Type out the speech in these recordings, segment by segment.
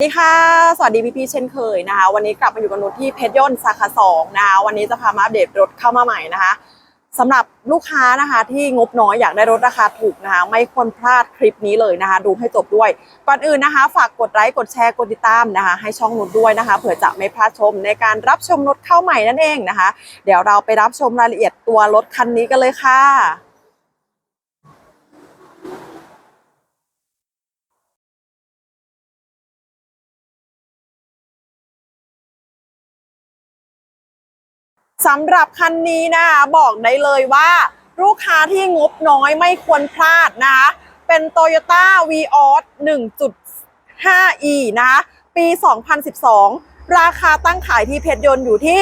สวัสดีค่ะ สวัสดีพี่ๆเช่นเคยนะคะ วันนี้กลับมาอยู่กับนุชที่เพชรยนต์สาขาสองนะคะ วันนี้จะพามาอัปเดตรถเข้ามาใหม่นะคะสำหรับลูกค้านะคะที่งบน้อยอยากได้รถราคาถูกนะคะ ไม่ควรพลาดคลิปนี้เลยนะคะ ดูให้จบด้วย ก่อนอื่นนะคะ ฝากกดไลค์กดแชร์กดติดตามนะคะ ให้ช่องนุชด้วยนะคะเผื่อจะไม่พลาดชมในการรับชมรถเข้าใหม่นั่นเองนะคะ เดี๋ยวเราไปรับชมรายละเอียดตัวรถคันนี้กันเลยค่ะ สำหรับคันนี้นะคะบอกได้เลยว่าลูกค้าที่งบน้อยไม่ควรพลาดนะคะเป็น Toyota v ีออส 1.5e นะคะปี 2012 ราคาตั้งขายที่เพชรยนต์อยู่ที่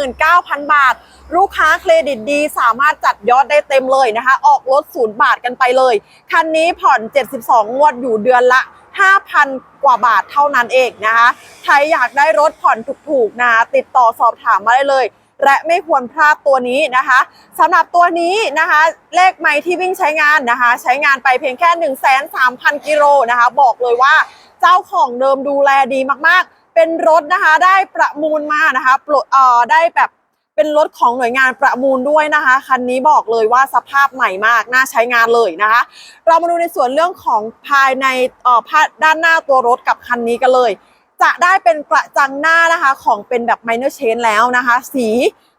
269,000 บาท ลูกค้าเครดิตดีสามารถจัดยอดได้เต็มเลยนะคะ ออกรถศูนย์บาทกันไปเลย คันนี้ผ่อน 72 งวดอยู่เดือนละ 5,000 กว่าบาทเท่านั้นเองนะคะ ใครอยากได้รถผ่อนถูกๆนะติดต่อสอบถามมาได้เลย และไม่ควรพลาดตัวนี้นะคะสำหรับตัวนี้นะคะ เลขไม้ที่วิ่งใช้งานนะคะ ใช้งานไปเพียงแค่ 1 3 0 0 0กิโลนะคะ บอกเลยว่าเจ้าของเดิมดูแลดีมากๆ เป็นรถนะคะได้ประมูลมานะคะปลดเอ่อได้แบบ เป็นรถของหน่วยงานประมูลด้วยนะคะ คันนี้บอกเลยว่าสภาพใหม่มาก น่าใช้งานเลยนะคะ เรามาดูในส่วนเรื่องของภายในเอ่อภาด้านหน้าตัวรถกับคันนี้กันเลย จะได้เป็นกระจังหน้านะคะของเป็นแบบ minor chain แล้วนะคะ สี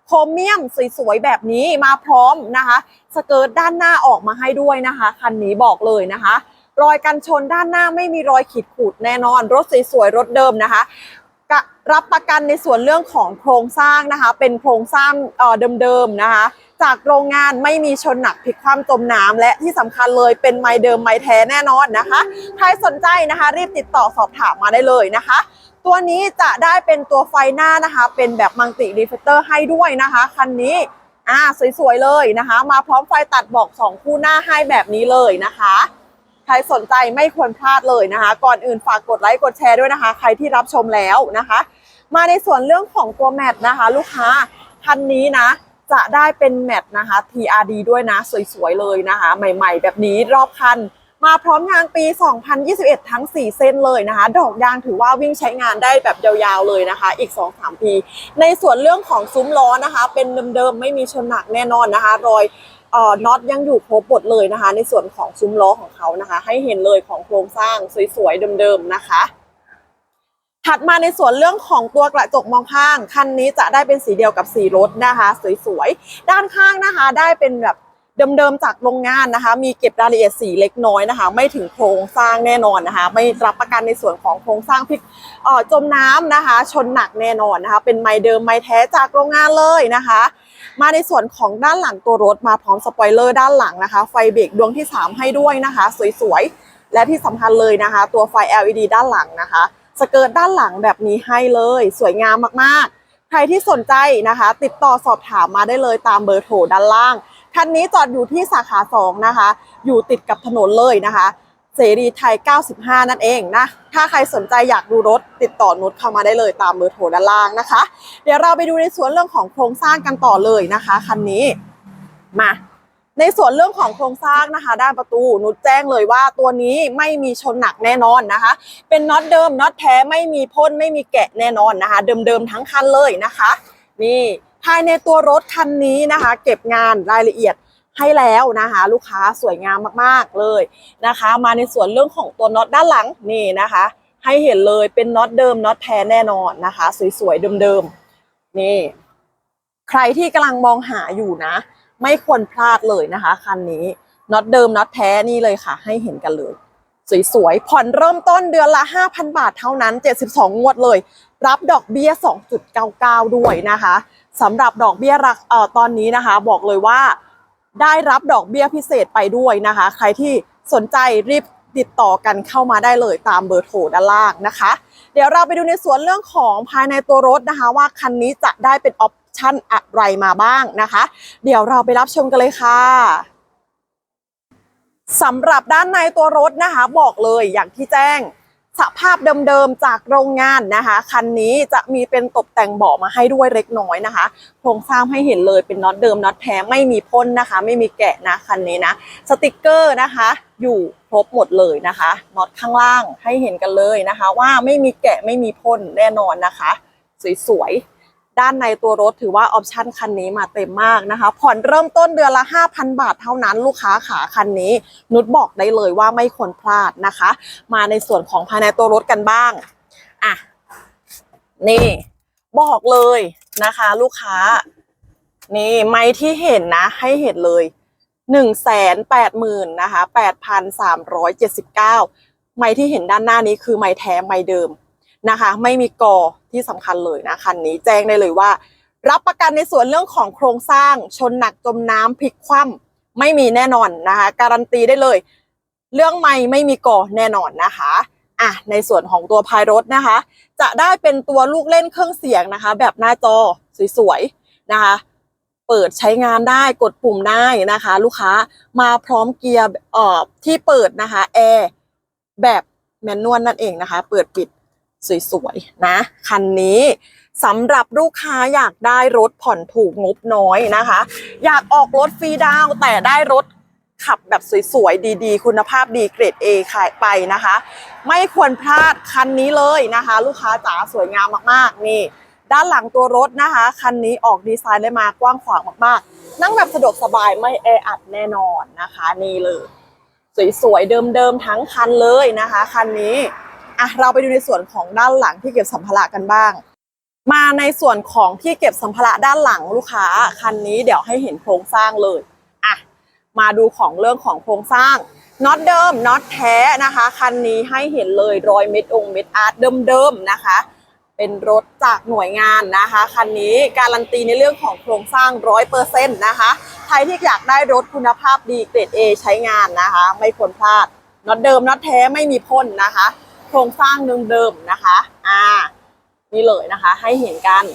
โครเมียมสวยๆแบบนี้มาพร้อมนะคะ สเกิร์ตด้านหน้าออกมาให้ด้วยนะคะ คันนี้บอกเลยนะคะ รอยกันชนด้านหน้าไม่มีรอยขีดขูดแน่นอน รถสวยๆรถเดิมนะคะ รับประกันในส่วนเรื่องของโครงสร้างนะคะ เป็นโครงสร้างเเดิมๆนะคะ จากโรงงานไม่มีชนหนักพลิกคว่ำจมน้ำและที่สำคัญเลยเป็นไม้เดิมไม้แท้แน่นอนนะคะ ใครสนใจนะคะ รีบติดต่อสอบถามมาได้เลยนะคะ ตัวนี้จะได้เป็นตัวไฟหน้านะคะ เป็นแบบมัลติรีเฟเตอร์ให้ด้วยนะคะคันนี้อ่าสวยๆเลยนะคะ มาพร้อมไฟตัดบอก 2 คู่หน้าให้แบบนี้เลยนะคะ ใครสนใจไม่ควรพลาดเลยนะคะ ก่อนอื่นฝากกดไลค์กดแชร์ด้วยนะคะ ใครที่รับชมแล้วนะคะ มาในส่วนเรื่องของตัวแมทนะคะ ลูกค้าคันนี้นะ จะได้เป็นแมทนะคะ TRD ด้วยนะ สวยๆเลยนะคะ ใหม่ๆ แบบนี้รอบคันมาพร้อมยางปี 2021 ทั้ง 4 เส้นเลยนะคะ ดอกยางถือว่าวิ่งใช้งานได้แบบยาวๆเลยนะคะ อีก 2-3 ปี ในส่วนเรื่องของซุ้มล้อนะคะ เป็นเดิมๆ ไม่มีชนหนักแน่นอนนะคะ รอย น็อตยังอยู่ครบหมดเลยนะคะ ในส่วนของซุ้มล้อของเขานะคะ ให้เห็นเลยของโครงสร้างสวยๆเดิมๆนะคะ ถัดมาในส่วนเรื่องของตัวกระจกมองข้างคันนี้จะได้เป็นสีเดียวกับสีรถนะคะสวยๆด้านข้างนะคะ ได้เป็นแบบเดิมๆจากโรงงานนะคะ มีเก็บรายละเอียดสีเล็กน้อยนะคะ ไม่ถึงโครงสร้างแน่นอนนะคะ ไม่รับประกันในส่วนของโครงสร้างพิกเอ่อจมน้ำนะคะ ชนหนักแน่นอนนะคะ เป็นไม้เดิมไม้แท้จากโรงงานเลยนะคะ มาในส่วนของด้านหลังตัวรถมาพร้อมสปอยเลอร์ด้านหลังนะคะ ไฟเบรกดวงที่ 3 ให้ด้วยนะคะ สวยๆ และที่สำคัญเลยนะคะ ตัวไฟ LED ด้านหลังนะคะ สเกิร์ตด้านหลังแบบนี้ให้เลย สวยงามมากๆ ใครที่สนใจนะคะ ติดต่อสอบถามมาได้เลยตามเบอร์โทรด้านล่าง คันนี้จอดอยู่ที่สาขา 2 นะคะ อยู่ติดกับถนนเลยนะคะ เสรีไทย 95 นั่นเองนะ ถ้าใครสนใจอยากดูรถติดต่อนุชเข้ามาได้เลยตามเบอร์โทรด้านล่างนะคะ เดี๋ยวเราไปดูในส่วนเรื่องของโครงสร้างกันต่อเลยนะคะคันนี้ มาในส่วนเรื่องของโครงสร้างนะคะ ด้านประตูนุชแจ้งเลยว่าตัวนี้ไม่มีชนหนักแน่นอนนะคะ เป็นน็อตเดิมน็อตแท้ไม่มีพ่นไม่มีแกะแน่นอนนะคะ เดิมๆทั้งคันเลยนะคะ นี่ภายในตัวรถคันนี้นะคะ เก็บงานรายละเอียด ให้แล้วนะคะ ลูกค้าสวยงามมากๆเลยนะคะ มาในส่วนเรื่องของตัวน็อตด้านหลังนี่นะคะ ให้เห็นเลยเป็นน็อตเดิมน็อตแท้แน่นอนนะคะ สวยๆเดิมๆนี่ ใครที่กำลังมองหาอยู่นะ ไม่ควรพลาดเลยนะคะคันนี้น็อตเดิมน็อตแท้นี่เลยค่ะ ให้เห็นกันเลยสวยๆ ผ่อนเริ่มต้นเดือนละ 5,000 บาทเท่านั้น 72 งวดเลย รับดอกเบี้ย 2.99 ด้วยนะคะสำหรับดอกเบี้ยรักเอ่อตอนนี้นะคะ บอกเลยว่า ได้รับดอกเบี้ยพิเศษไปด้วยนะคะ ใครที่สนใจรีบติดต่อกันเข้ามาได้เลยตามเบอร์โทรด้านล่างนะคะ เดี๋ยวเราไปดูในส่วนเรื่องของภายในตัวรถนะคะ ว่าคันนี้จะได้เป็นออปชั่นอะไรมาบ้างนะคะ เดี๋ยวเราไปรับชมกันเลยค่ะสำหรับด้านในตัวรถนะคะ บอกเลยอย่างที่แจ้ง สภาพเดิมๆจากโรงงานนะคะ คันนี้จะมีเป็นตกแต่งเบาะมาให้ด้วยเล็กน้อยนะคะ โครงสร้างให้เห็นเลยเป็นน็อตเดิมน็อตแท้ไม่มีพ่นนะคะ ไม่มีแกะนะคันนี้นะ สติกเกอร์นะคะ อยู่ครบหมดเลยนะคะน็อตข้างล่างให้เห็นกันเลยนะคะ ว่าไม่มีแกะไม่มีพ่นแน่นอนนะคะ สวยๆ ด้านในตัวรถถือว่าออปชันคันนี้มาเต็มมากนะคะ ผ่อนเริ่มต้นเดือนละ 5,000 บาทเท่านั้นลูกค้าขาคันนี้ นุชบอกได้เลยว่าไม่ควรพลาดนะคะ มาในส่วนของภายในตัวรถกันบ้างอะนี่บอกเลยนะคะ ลูกค้า นี่ไม้ที่เห็นนะ ให้เห็นเลยหนึ่งแสนแปดหมื่นนะคะแปดพันสามร้อยเจ็ดสิบเก้าไม้ที่เห็นด้านหน้านี้คือไม้แท้ไม้เดิม นะคะ ไม่มีกอที่สำคัญเลยนะคันนี้แจ้งได้เลยว่า รับประกันในส่วนเรื่องของโครงสร้างชนหนักจมน้ำพลิกคว่ำไม่มีแน่นอนนะคะ การันตีได้เลย เรื่องไม่ไม่มีก่อแน่นอนนะคะอะในส่วนของตัวภายรถนะคะ จะได้เป็นตัวลูกเล่นเครื่องเสียงนะคะ แบบหน้าจอสวยๆนะคะ เปิดใช้งานได้กดปุ่มได้นะคะ ลูกค้ามาพร้อมเกียร์เอ่อที่เปิดนะคะแอร์แบบแมนนวลนั่นเองนะคะ เปิดปิด สวยๆนะ คันนี้สำหรับลูกค้าอยากได้รถผ่อนถูกงบน้อยนะคะ อยากออกรถฟรีดาวแต่ได้รถขับแบบสวยๆ ดีๆ คุณภาพดีเกรด A ขายไปนะคะ ไม่ควรพลาดคันนี้เลยนะคะ ลูกค้าจ๋าสวยงามมากๆ นี่ ด้านหลังตัวรถนะคะ คันนี้ออกดีไซน์ได้มากว้างขวางมากๆ นั่งแบบสะดวกสบายไม่แออัดแน่นอนนะคะ นี่เลย สวยๆ เดิมๆ ทั้งคันเลยนะคะ คันนี้ อะเราไปดูในส่วนของด้านหลังที่เก็บสัมภาระกันบ้าง มาในส่วนของที่เก็บสัมภาระด้านหลังลูกค้าคันนี้เดี๋ยวให้เห็นโครงสร้างเลยอะมาดูของเรื่องของโครงสร้างน็อตเดิมน็อตแท้นะคะคันนี้ให้เห็นเลยรอยเม็ดองเม็ดอาร์ตเดิมๆนะคะ เป็นรถจากหน่วยงานนะคะคันนี้การันตีในเรื่องของโครงสร้างร้อยเปอร์เซ็นต์นะคะใครที่อยากได้รถคุณภาพดีเกรด A ใช้งานนะคะ ไม่ควรพลาดน็อตเดิมน็อตแท้ไม่มีพ่นนะคะ โครงสร้างเดิมๆนะคะ อ่า นี่เลยนะคะ ให้เห็นกัน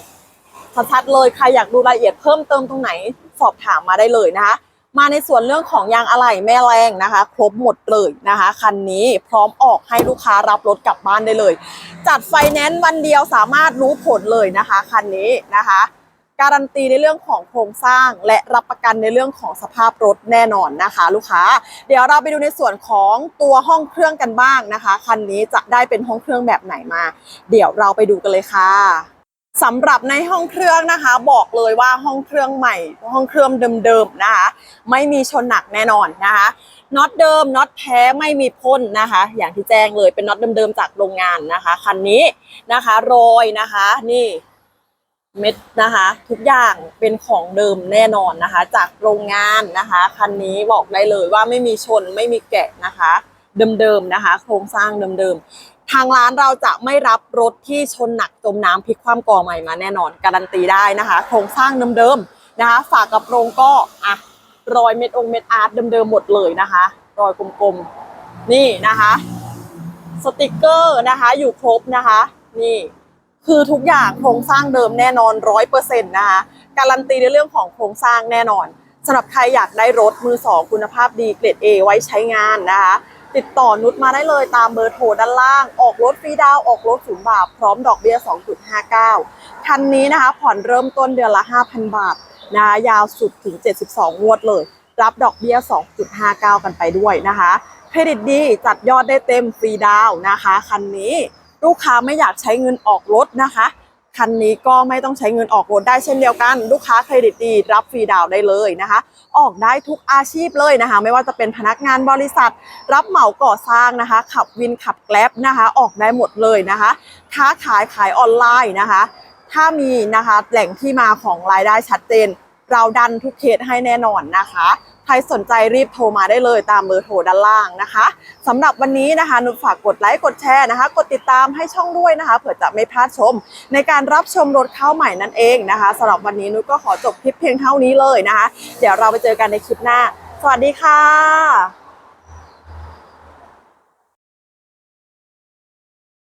ชัดๆเลยใครอยากดูรายละเอียดเพิ่มเติมตรงไหนสอบถามมาได้เลยนะคะ มาในส่วนเรื่องของยางอะไหล่แม่แรงนะคะ ครบหมดเลยนะคะคันนี้พร้อมออกให้ลูกค้ารับรถกลับบ้านได้เลย จัดไฟแนนซ์วันเดียวสามารถรู้ผลเลยนะคะคันนี้นะคะ การันตีในเรื่องของโครงสร้าง และรับประกันในเรื่องของสภาพรถแน่นอนนะคะ ลูกค้า เดี๋ยวเราไปดูในส่วนของตัวห้องเครื่องกันบ้างนะคะคันนี้จะได้เป็นห้องเครื่องแบบไหนมา เดี๋ยวเราไปดูกันเลยค่ะสำหรับในห้องเครื่องนะคะ บอกเลยว่าห้องเครื่องใหม่ ห้องเครื่องเดิมๆนะคะ ไม่มีชนหนักแน่นอนนะคะน็อตเดิมน็อตแท้ไม่มีพ่นนะคะ อย่างที่แจ้งเลยเป็นน็อตเดิมๆจากโรงงานนะคะคันนี้นะคะ รอยนะคะ นี่ เม็ดนะคะ ทุกอย่างเป็นของเดิมแน่นอนนะคะ จากโรงงานนะคะคันนี้บอกได้เลยว่าไม่มีชนไม่มีแกะนะคะ เดิมๆนะคะ โครงสร้างเดิมๆทางร้านเราจะไม่รับรถที่ชนหนักจมน้ำพลิกคว่ำก่อใหม่มาแน่นอน การันตีได้นะคะ โครงสร้างเดิมๆนะคะ ฝากกับโรงก็อะรอยเม็ดองเม็ดอาร์ตเดิมๆหมดเลยนะคะ รอยกลมๆนี่นะคะ สติกเกอร์นะคะ อยู่ครบนะคะ นี่ คือทุกอย่างโครงสร้างเดิมแน่นอนร้อยเปอร์เซ็นต์นะคะการันตีในเรื่องของโครงสร้างแน่นอนสำหรับใครอยากได้รถมือสองคุณภาพดีเกรด A ไว้ใช้งานนะคะติดต่อนุชมาได้เลยตามเบอร์โทรด้านล่าง ออกรถฟรีดาวออกรถศูนย์บาท พร้อมดอกเบี้ย 2.59 คันนี้นะคะ ผ่อนเริ่มต้นเดือนละ 5,000 บาทนะคะยาวสุดถึง 72 งวดเลย รับดอกเบี้ย 2.59 กันไปด้วยนะคะ เครดิตดีจัดยอดได้เต็มฟรีดาวนะคะ คันนี้ ลูกค้าไม่อยากใช้เงินออกรถนะคะ คันนี้ก็ไม่ต้องใช้เงินออกรถได้เช่นเดียวกัน ลูกค้าเครดิตดีรับฟรีดาวน์ได้เลยนะคะ ออกได้ทุกอาชีพเลยนะคะ ไม่ว่าจะเป็นพนักงานบริษัท รับเหมาก่อสร้างนะคะ ขับวินขับแกล็บนะคะ ออกได้หมดเลยนะคะ ค้าขายขายออนไลน์นะคะ ถ้ามีนะคะแหล่งที่มาของรายได้ชัดเจน เราดันทุกเคสให้แน่นอนนะคะ รสนใจรีบโทรมาได้เลยตามเบอร์โทรด้านล่างนะคะสำหรับวันนี้นะคะนุชฝากกดไลค์กดแชร์นะคะ กดติดตามให้ช่องด้วยนะคะเผื่อจะไม่พลาดชม ในการรับชมรถเข้าใหม่นั่นเองนะคะสำหรับวันนี้นุชก็ขอจบคลิปเพียงเท่านี้เลยนะคะ เดี๋ยวเราไปเจอกันในคลิปหน้า สวัสดีค่ะ